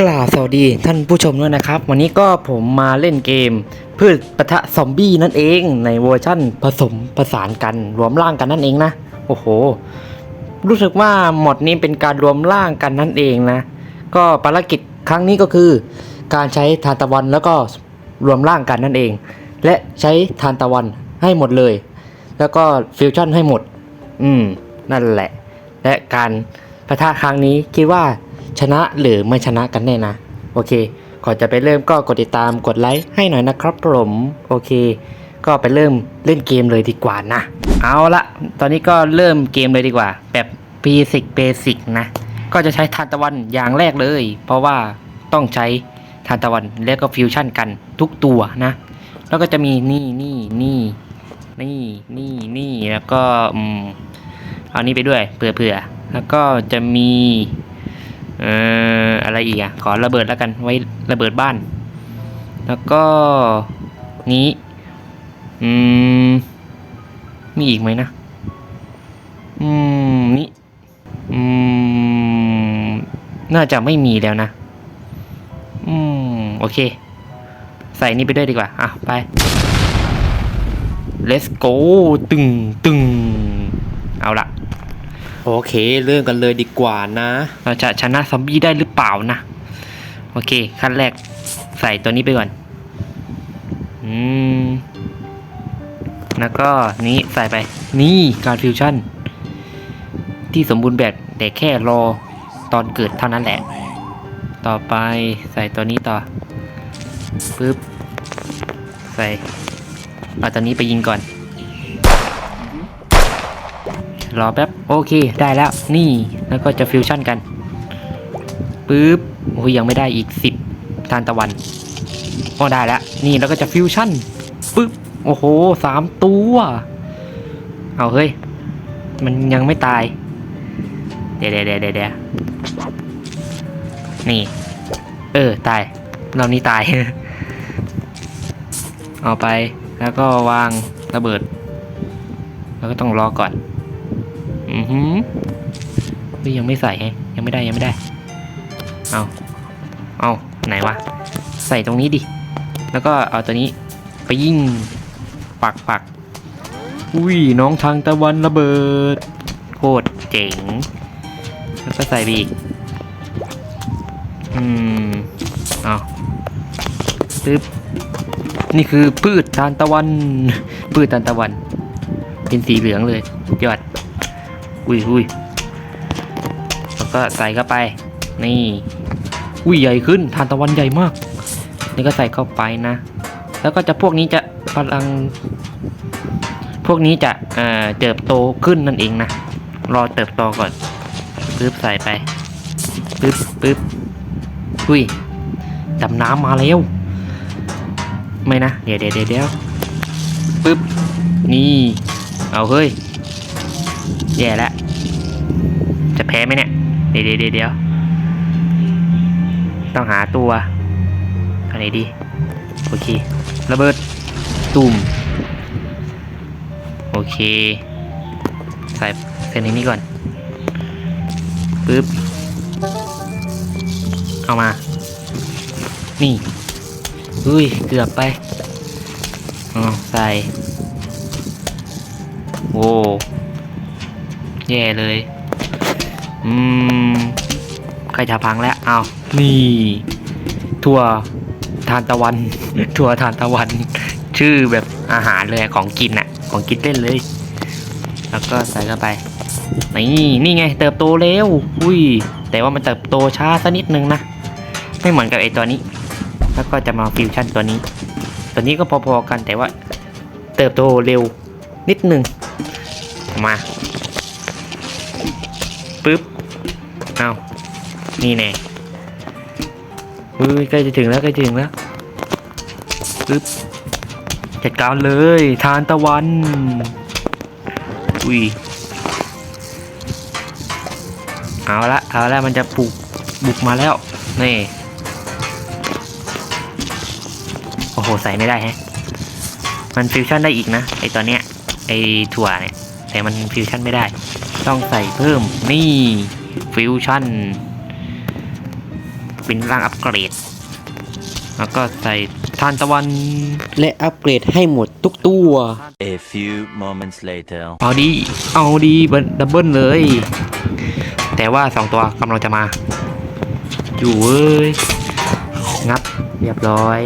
กล่าวสวัสดีท่านผู้ชมด้วยนะครับ วันนี้ก็ผมมาเล่นเกม พืชปะทะซอมบี้นั่นเองในเวอร์ชั่นผสมผสานกันรวมร่างกันนั่นเองนะ โอ้โห รู้สึกว่าหมดนี้เป็นการรวมร่างกันนั่นเองนะ ก็ภารกิจครั้งนี้ก็คือ การใช้ทานตะวันแล้วก็รวมร่างกันนั่นเอง และใช้ทานตะวันให้หมดเลย แล้วก็ฟิวชั่นให้หมด อืมนั่นแหละ และการปะทะครั้งนี้คิดว่า ชนะหรือไม่ชนะกันแน่นะ โอเคก่อนจะไปเริ่มก็กดติดตามกดไลค์ให้หน่อยนะครับผมโอเค ก็ไปเริ่มเล่นเกมเลยดีกว่านะ เอาละตอนนี้ก็เริ่มเกมเลยดีกว่า แบบ basic basic นะ ก็จะใช้ทานตะวันอย่างแรกเลย เพราะว่าต้องใช้ทานตะวันแล้วก็ฟิวชั่นกันทุกตัวนะ แล้วก็จะมีนี่นี่นี่นี่นี่นี่แล้วก็อืมเอานี่ไปด้วยเผื่อเผื่อแล้วก็จะมี เอ่ออะไรอีกอะขอระเบิดแล้วกันไว้ระเบิดบ้าน แล้วก็นี้อืมมีอีกไหมนะอืมนี่อืมน่าจะไม่มีแล้วนะอืมโอเค ใส่นี่ไปด้วยดีกว่าอะไป let's go ตึงตึงเอาละ โอเค เริ่มกันเลยดีกว่านะ เราจะชนะซอมบี้ได้หรือเปล่านะ โอเค ขั้นแรกใส่ตัวนี้ไปก่อน อืม แล้วก็นี้ใส่ไป นี่การฟิวชั่น ที่สมบูรณ์แบบแต่แค่รอตอนเกิดเท่านั้นแหละ ต่อไปใส่ตัวนี้ต่อ ปึ๊บ ใส่ เอาตัวนี้ไปยิงก่อน รอแป๊บโอเคได้แล้วนี่แล้วก็จะฟิวชั่นกันปึ๊บโอ้ยยังไม่ได้อีกสิบทานตะวันโอ้ได้แล้วนี่แล้วก็จะฟิวชั่นปึ๊บโอ้โหสามตัวเอาเฮ้ยมันยังไม่ตาย เดี๋ยวเดี๋ยวเดี๋ยวเดี๋ยวนี่ เออ ตายเรานี้ตาย เอาไปแล้วก็วางระเบิด แล้วก็ต้องรอก่อน อือหือนี่ยังไม่ใส่ไงยังไม่ได้ยังไม่ได้ เอาเอาไหนวะ ใส่ตรงนี้ดิ แล้วก็เอาตัวนี้ไปยิงปักปักอุ้ยน้องทางตะวันระเบิด โคตรเจ๋ง แล้วก็ใส่ไปอีก อืม เอาตึ๊บนี่คือพืชทานตะวัน พืชทานตะวัน เป็นสีเหลืองเลยยอด อุ้ยอุ้ยแล้วก็ใส่เข้าไป นี่ อุ้ยใหญ่ขึ้นทานตะวันใหญ่มาก นี่ก็ใส่เข้าไปนะ แล้วก็จะพวกนี้จะพลัง พวกนี้จะเอ่อเติบโตขึ้นนั่นเองนะ รอเติบโตก่อนปึ๊บใส่ไปปึ๊บปึ๊บอุ้ยดำน้ำมาแล้ว ไม่นะ เดี๋ยวเดี๋ยวเดี๋ยวปึ๊บ นี่ เอาเฮ้ย แย่แล้ว พ้ไหมเนี่ยเดี๋ยวเดี๋ยวต้องหาตัวอะไรดีโอเคระเบิดตุ่มโอเค ใส่เส้นนี้ก่อนปึ๊บเอามา นี่อุ้ย เกือบไปอ๋อใส่โว้แย่เลย อืมใครจะพังแล้วเอานี่ถั่วทานตะวัน ถั่วทานตะวัน ชื่อแบบอาหารเลยของกินอะของกินเล่นเลย แล้วก็ใส่เข้าไปนี่นี่ไง เติบโตเร็วอุ้ย แต่ว่ามันเติบโตช้าสักนิดนึงนะ ไม่เหมือนกับไอตัวนี้ แล้วก็จะมาฟิวชั่นตัวนี้ ตัวนี้ก็พอๆกันแต่ว่า เติบโตเร็วนิดนึงมา เอานี่แน่เฮ้ยใกล้จะถึงแล้วใกล้จะถึงแล้วปึ๊บจัดการเลยทานตะวันอุ้ยเอาละเอาละมันจะปลุกบุกมาแล้วนี่โอ้โหใส่ไม่ได้ฮะมันฟิวชั่นได้อีกนะไอตัวเนี้ยไอถั่วเนี่ยแต่มันฟิวชั่นไม่ได้ ต้องใส่เพิ่มนี่ ฟิวชั่น เป็นร่างอัปเกรด แล้วก็ใส่ทานตะวัน และอัปเกรดให้หมดทุกตัว A few moments later. เอาดี เอาดีเบิ้ลดับเบิลเลย แต่ว่าสองตัวกำลังจะมา อยู่เว้ย งับเรียบร้อย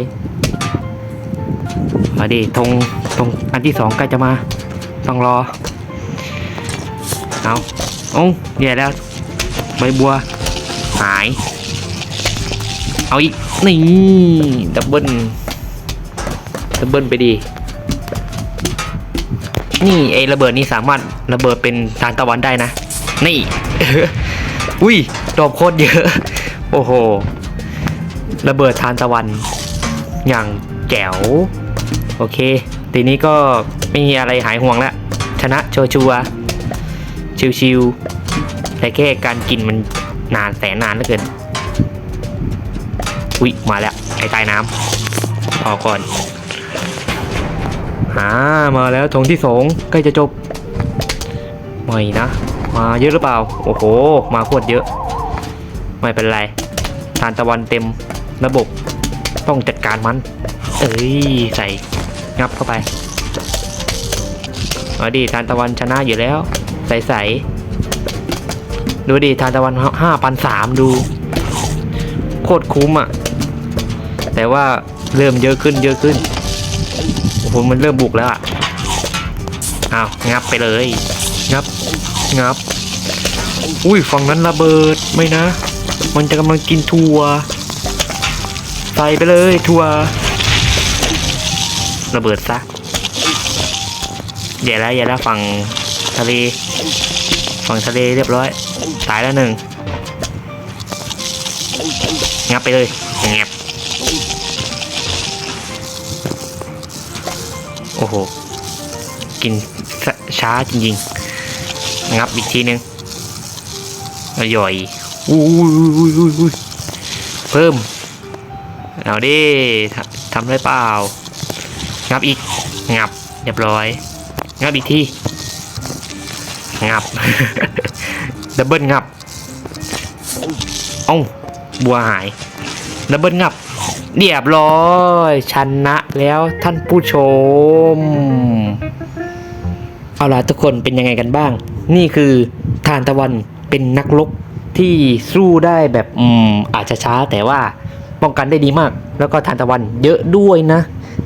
เอาดีธงธงอันที่สองใกล้จะมา ต้องรอ เอาโอ้เดี๋ยวแล้ว ใบบัว หาย เอาอีก นี่ ดับเบิลดับเบิลไปดี นี่ไอระเบิดนี้สามารถระเบิดเป็นทานตะวันได้นะ นี่ อุ้ย ดอกโคตรเยอะ โอ้โห ระเบิดทานตะวัน อย่างแจ๋ว โอเค ทีนี้ก็ไม่มีอะไรหายห่วงแล้ว ชนะโชชัวชิวๆ แต่แค่การกินมันนานแสนนานเหลือเกินอุ้ยมาแล้วไอ้ใต้น้ำออกก่อนอ่ามาแล้วธงที่สองใกล้จะจบไม่นะมาเยอะหรือเปล่า โอ้โห มาโคตรเยอะ ไม่เป็นไร ทานตะวันเต็มระบบ ต้องจัดการมัน เอ้ย ใส่งับเข้าไปเอาดิทานตะวันชนะอยู่แล้ว ใส่ใส่ ดูดิทานตะวันห้าพันสามดู โคตรคุ้มอะ แต่ว่าเริ่มเยอะขึ้นเยอะขึ้นโอ้โหมันเริ่มบุกแล้วอะอ้าวงับไปเลย งับ งับ อุ้ยฝั่งนั้นระเบิดไม่นะ มันจะกำลังกินทัวใส่ไปเลยทัวระเบิดซะเยวแล้วเดี๋ยวแล้วฝั่งทะเล ฝั่งทะเลเรียบร้อย ตายแล้วหนึ่งงับไปเลยงับโอ้โห กินชช้าจริงๆ งับอีกทีนึงอร่อยอุ้ยอุ้ยอุ้ยอุ้ยเพิ่ม เอาดิทำทำได้เปล่า งับอีก งับ เรียบร้อย งับอีกที งับ ดับเบิลงับ เอ้าบัวหาย ดับเบิลงับ เรียบร้อย ชนะแล้วท่านผู้ชม เอาล่ะทุกคนเป็นยังไงกันบ้าง นี่คือทานตะวันเป็นนักรบที่สู้ได้แบบอืมอาจจะช้าแต่ว่าป้องกันได้ดีมาก แล้วก็ทานตะวันเยอะด้วยนะ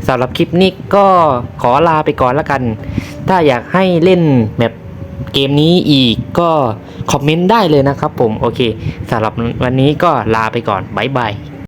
สำหรับคลิปนี้ก็ขอลาไปก่อนล้วกัน ถ้าอยากให้เล่นแบบ เกมนี้อีกก็คอมเมนต์ได้เลยนะครับผม โอเคสำหรับวันนี้ก็ลาไปก่อน บ๊ายบาย